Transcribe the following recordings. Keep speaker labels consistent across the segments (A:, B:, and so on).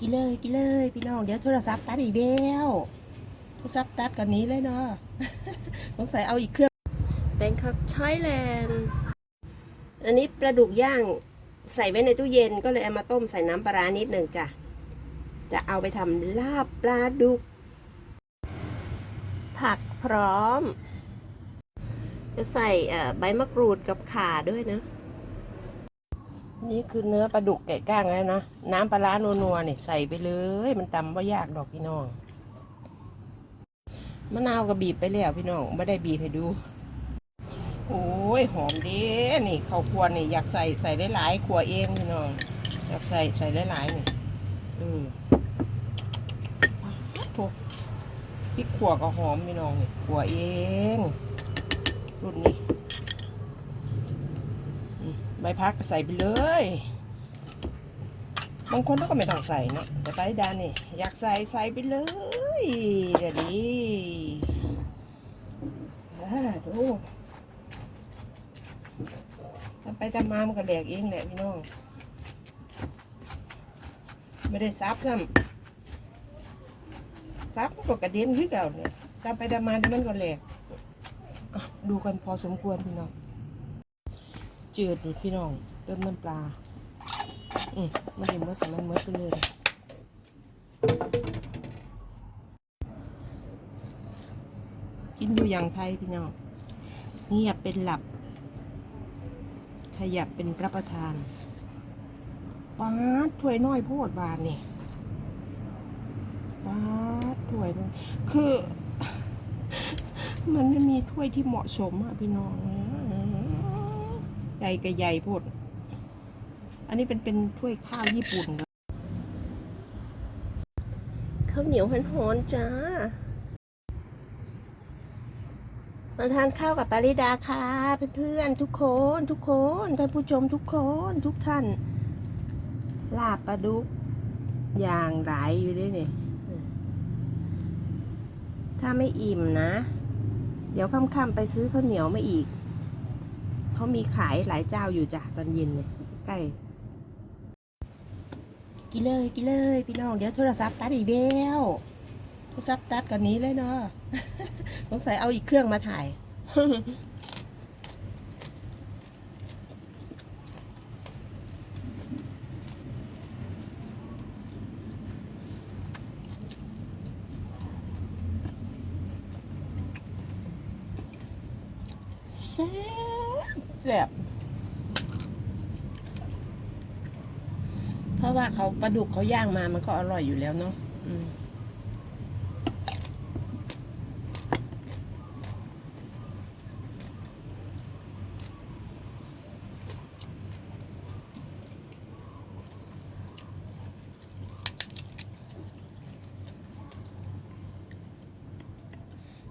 A: กินเลยกินเลยพี่น้องเดี๋ยวโทรศัพท์ตัดอีกแล้วโทรศัพท์ตัดกันนี้เลยเนาะสงสัยเอาอีกเครื่องแบงคอกไทยแลนด์อันนี้ปลาดุกย่างใส่ไว้ในตู้เย็นก็เลยเอามาต้มใส่น้ำปลาร้านิดหนึ่งจ้ะจะเอาไปทำลาบปลาดุก ผักพร้อม จะใส่ใบมะกรูดกับข่าด้วยนะ นี่คือเนื้อปลาดุกแกะก้างแล้วนะ น้ำปลาร้านัวๆเนี่ยใส่ไปเลย มันตำว่ายากดอกพี่น้อง มะนาวก็บีบไปแล้วพี่น้องไม่ได้บีบให้ดู โอ้ยหอมดีนี่ข้าวคั่วนี่อยากใส่ใส่หลายๆขัวเองพี่น้อง อยากใส่ใส่หลายๆนี่เออโถพริกขัวก็หอมพี่น้องนี่ขัวเอง รุ่นนี้ ใบพักก็ใส่ไปเลย บางคนก็ไม่ต้องใส่นะแต่ไปดานี่อยากใส่ใส่ไปเลยเดี๋ยวนี้ดูทำไปทำมามันก็แดกเองแหละพี่น้อง ไม่ได้ซับซ้ำซับก็กระเด็นขึ้นเก่าเนี่ยทำไปทำมาเดี๋ยวมันก็แหลกดูกันพอสมควรพี่น้อง จืดนี่พี่น้องเติมน้ำปลา อืมมันเห็นว่าสมันเมื่อไปเลยกินอยู่อย่างไทยพี่น้องเงียบเป็นหลับ ขยับเป็นรับประทานป้าดถ้วยน้อยโพดบานนี่ป้าดถ้วยน้อยคือ มันไม่มีถ้วยที่เหมาะสมอะพี่น้อง ใหญ่กับใหญ่พด อันนี้เป็นเป็นถ้วยข้าวญี่ปุ่นข้าวเหนียวหอนๆจ้า มาทานข้าวกับปาริดาค่ะเพื่อนๆทุกคนทุกคนท่านผู้ชมทุกคนทุกท่าน ลาบปลาดุกอย่างหลายอยู่ด้วยเนี่ยถ้าไม่อิ่มนะ เดี๋ยวค่ำๆไปซื้อข้าวเหนียวมาอีก เขามีขายหลายเจ้าอยู่จ้ะตอนเย็นเนี่ยใกล้กินเลยกินเลยพี่น้องเดี๋ยวโทรศัพท์ตัดอีกแล้วโทรศัพท์ตัดกันนี้เลยเนาะสงสัยเอาอีกเครื่องมาถ่ายแซ่ แซ่บเพราะว่าเขาปลาดุกเขาย่างมามันก็อร่อยอยู่แล้วเนาะ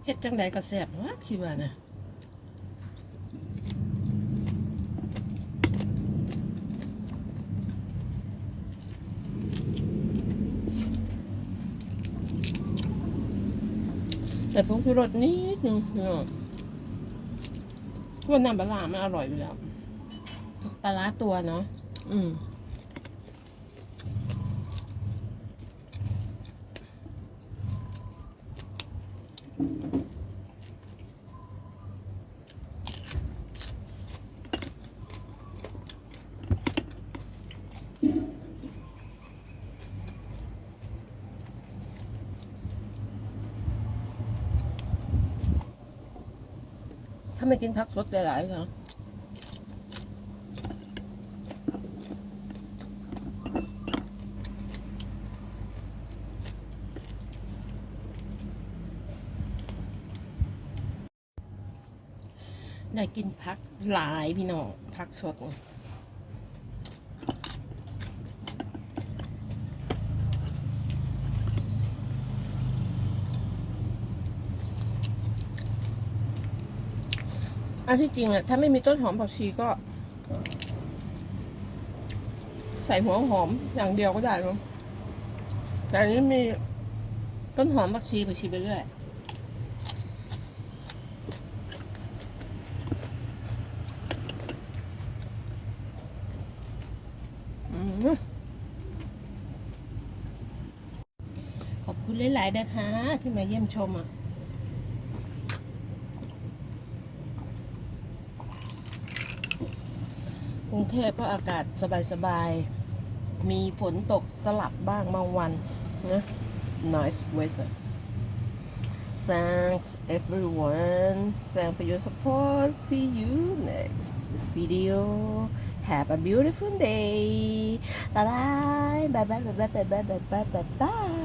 A: เฮ็ดจังไดก็แซ่บวะคิดว่านะ แต่ผงชูรสนิดนึงเนาะว่าน้ำปลาร้ามันอร่อยอยู่แล้ว ปลาร้าตัวเนาะ อืม ไม่กินผักสดหลายๆเหรอได้กินผักหลายพี่น้องผักสด อันที่จริงอะถ้าไม่มีต้นหอมผักชีก็ ใส่หัวหอมอย่างเดียวก็ได้มั้งแต่อันนี้มีต้นหอมผักชีผักชีไปเรื่อยขอืมคุณหลายๆนะคะที่มาเยี่ยมชมอะ กรุงเทพก็อากาศสบายๆ มีฝนตกสลับบ้างบางวันนะ nice weather thanks everyone thanks for your support see you next video have a beautiful day bye bye bye bye bye bye bye bye bye bye bye